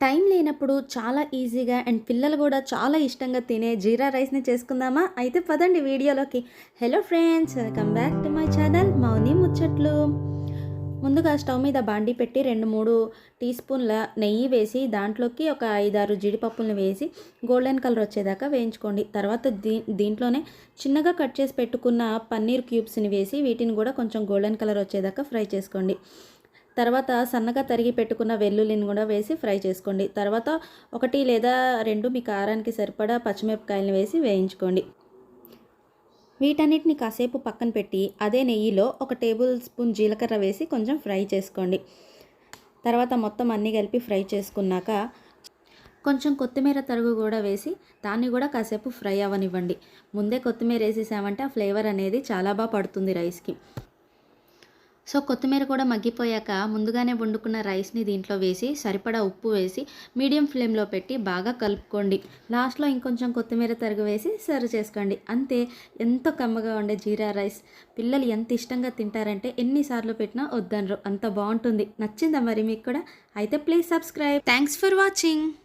Time లేనప్పుడు చాలా ఈజీగా అండ్ పిల్లలు కూడా చాలా ఇష్టంగా తినే జీరా రైస్ని చేసుకుందామా? అయితే పదండి వీడియోలోకి. Hello friends welcome back to my channel Mouni ముచ్చట్లు ముందుగా స్టవ్ మీద బాండి పెట్టి రెండు మూడు టీ స్పూన్ల నెయ్యి వేసి దాంట్లోకి ఒక ఐదారు జీడిపప్పులను వేసి గోల్డెన్ కలర్ వచ్చేదాకా వేయించుకోండి. తర్వాత దీ దీంట్లోనే చిన్నగా కట్ చేసి పెట్టుకున్న పన్నీర్ క్యూబ్స్ని వేసి వీటిని కూడా కొంచెం గోల్డెన్ కలర్ వచ్చేదాకా ఫ్రై చేసుకోండి. తర్వాత సన్నగా తరిగి పెట్టుకున్న వెల్లుల్లిని కూడా వేసి ఫ్రై చేసుకోండి. తర్వాత ఒకటి లేదా రెండు మీ కారానికి సరిపడా పచ్చిమిరపకాయలను వేసి వేయించుకోండి. వీటన్నిటిని కాసేపు పక్కన పెట్టి అదే నెయ్యిలో ఒక టేబుల్ స్పూన్ జీలకర్ర వేసి కొంచెం ఫ్రై చేసుకోండి. తర్వాత మొత్తం అన్నీ కలిపి ఫ్రై చేసుకున్నాక కొంచెం కొత్తిమీర తరుగు కూడా వేసి దాన్ని కూడా కాసేపు ఫ్రై అవ్వనివ్వండి. ముందే కొత్తిమీర వేసేసామంటే ఆ ఫ్లేవర్ అనేది చాలా బాగా పడుతుంది రైస్కి. సో కొత్తిమీర కూడా మగ్గిపోయాక ముందుగానే వండుకున్న రైస్ని దీంట్లో వేసి సరిపడా ఉప్పు వేసి మీడియం ఫ్లేమ్లో పెట్టి బాగా కలుపుకోండి. లాస్ట్లో ఇంకొంచెం కొత్తిమీర తరుగు వేసి సర్వ్ చేసుకోండి. అంతే ఎంతో కమ్మగా ఉండే జీరా రైస్. పిల్లలు ఎంత ఇష్టంగా తింటారంటే ఎన్నిసార్లు పెట్టినా వద్దనరు. అంత బాగుంటుంది. నచ్చిందా మరి మీకు కూడా? అయితే please subscribe. Thanks for watching